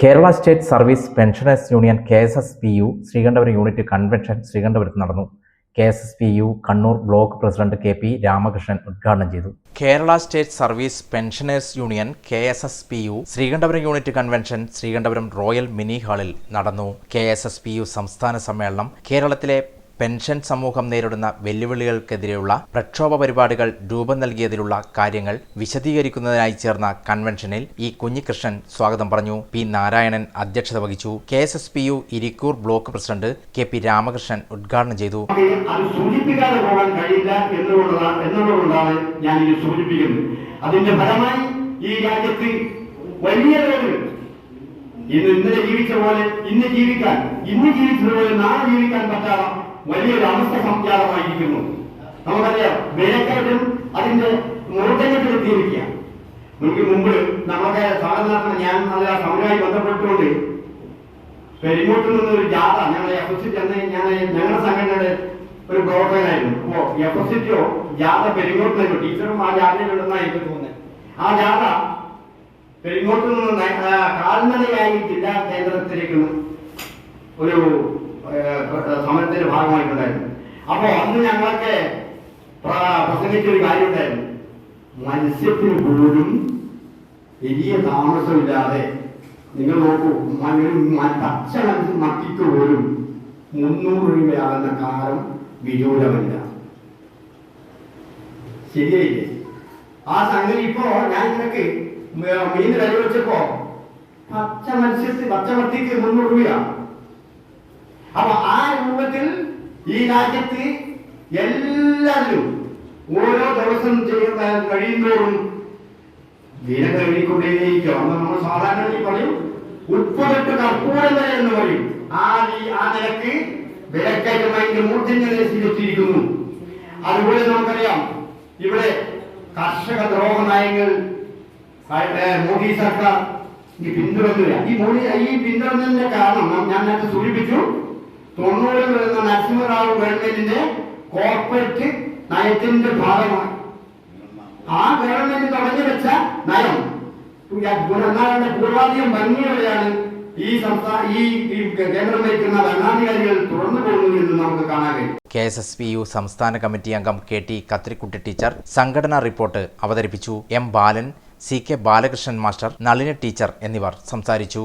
Kerala state service pensioners union K S S P U Sreekandapuram unit convention ശ്രീകണ്ഠപുരത്ത് നടന്നു. K S S P U Kannur block president K P Ramakrishnan ഉദ്ഘാടനം ചെയ്തു. Kerala state service pensioners union K S S P U Sreekandapuram unit convention Sreekandapuram royal mini ഹാളിൽ നടന്നു. K S S P U സംസ്ഥാന സമ്മേളനം കേരളത്തിലെ pension സമൂഹം നേരിടുന്ന വെല്ലുവിളികൾക്കെതിരെയുള്ള പ്രക്ഷോഭ പരിപാടികൾ രൂപം നൽകിയതിലുള്ള കാര്യങ്ങൾ വിശദീകരിക്കുന്നതിനായി ചേർന്ന കൺവെൻഷനിൽ ഇ കുഞ്ഞികൃഷ്ണൻ സ്വാഗതം പറഞ്ഞു. പി നാരായണൻ അധ്യക്ഷത വഹിച്ചു. K S S P U Irikkur block president K P Ramakrishnan ഉദ്ഘാടനം ചെയ്തു. അതിന്റെ ഫലമായി ഈ വലിയ ഇന്ന് ഇന്നലെ ജീവിച്ച പോലെ ഇന്ന് ജീവിക്കാൻ ഇന്ന് ജീവിച്ചതുപോലെ നാളെ ജീവിക്കാൻ പറ്റാത്ത വലിയൊരു അവസ്ഥ സംജാതമായിരിക്കുന്നു നമുക്കറിയാം മേഖലയിലും അതിന്റെ മൂർധന്യത്തിലെത്തിയിരിക്കുക എനിക്ക് മുമ്പ് നമ്മുടെ സാധനാർത്ഥന ഞാൻ നല്ല സമരമായി ബന്ധപ്പെട്ടുകൊണ്ട് പെരിങ്ങോട്ട് നിന്ന് ഒരു ജാഥ ഞങ്ങൾ എഫ് എസ് സി അന്ന് ഞാൻ ഞങ്ങളുടെ സംഘടനയുടെ ഒരു പ്രവർത്തകനായിരുന്നു. അപ്പോ എഫ് എസ് സിക്കോ ജാഥ പെരിങ്ങോട്ട് നിന്ന് ടീച്ചറും ആ ജാഥയിലുണ്ടെന്നാണ് എനിക്ക് തോന്നുന്നത്. ആ ജാഥ പെരിങ്ങോട്ട് നിന്ന് കാൽനടയായി ജില്ലാ കേന്ദ്രത്തിലേക്ക് ഒരു ഭാഗമായിട്ടുണ്ടായിരുന്നു അപ്പോ അന്ന് ഞങ്ങളൊക്കെ പ്ര- പ്രസംഗിച്ചൊരു കാര്യമുണ്ടായിരുന്നു. മത്സ്യത്തിന് പോലും വലിയ താമസമില്ലാതെ നിങ്ങൾ നോക്കൂ ഭക്ഷണം മത്തിക്ക് പോലും മുന്നൂറ് രൂപയാകുന്ന കാലം വിദൂരമല്ല ശരിയായില്ലേ? ആ സംഗതി ഇപ്പോ ഞാൻ നിനക്ക് മീൻ വില വെച്ചപ്പോ പച്ച മത്സ്യത്തിന് പച്ച മത്തിക്ക് മുന്നൂറ് രൂപയാണ് അപ്പൊ ആ രൂപത്തിൽ ഈ രാജ്യത്ത് എല്ലാവരും ഓരോ ദിവസം ചെയ്യുന്ന കഴിയുന്നതോറും വില കഴുകിക്കൊണ്ടേയിരിക്കും അന്ന് നമ്മൾ സാധാരണ പറയും ഉൾപ്പെട്ട് കർപ്പൂരം വരെ എന്ന് പറയും. ആ ആ നിലയ്ക്ക് വിലക്കയറ്റം മൂർത്തിനെ സ്വീകരിച്ചിരിക്കുന്നു. അതുപോലെ നമുക്കറിയാം ഇവിടെ കർഷക ദ്രോഹ നയങ്ങൾ മോദി സർക്കാർ ഈ പിന്തുടരുന്നില്ല ഈ മോദി ഈ പിന്തുടരുന്നതിന്റെ കാരണം ഞാൻ നേരത്തെ സൂചിപ്പിച്ചു തൊണ്ണൂറിൽ വരുന്ന നരസിംഹറാവു ഗവൺമെന്റിന്റെ കോർപ്പറേറ്റ് നയത്തിന്റെ ഭാഗമാണ്. ആ ഗവൺമെന്റ് തുടങ്ങി വെച്ച നയം. എന്നാണ് പൂർവാധികം ഭംഗിയോടെയാണ് ഈ സംസ്ഥാന ഈ കേന്ദ്രം ഭരിക്കുന്ന ഭരണാധികാരികൾ തുറന്നു പോകുന്നു എന്ന് നമുക്ക് കാണാൻ കഴിയും. K S S P U സംസ്ഥാന കമ്മിറ്റി അംഗം കെ ടി കത്രിക്കുട്ടി ടീച്ചർ സംഘടനാ റിപ്പോർട്ട് അവതരിപ്പിച്ചു. M Balan C K Balakrishnan master Nalini teacher എന്നിവർ സംസാരിച്ചു.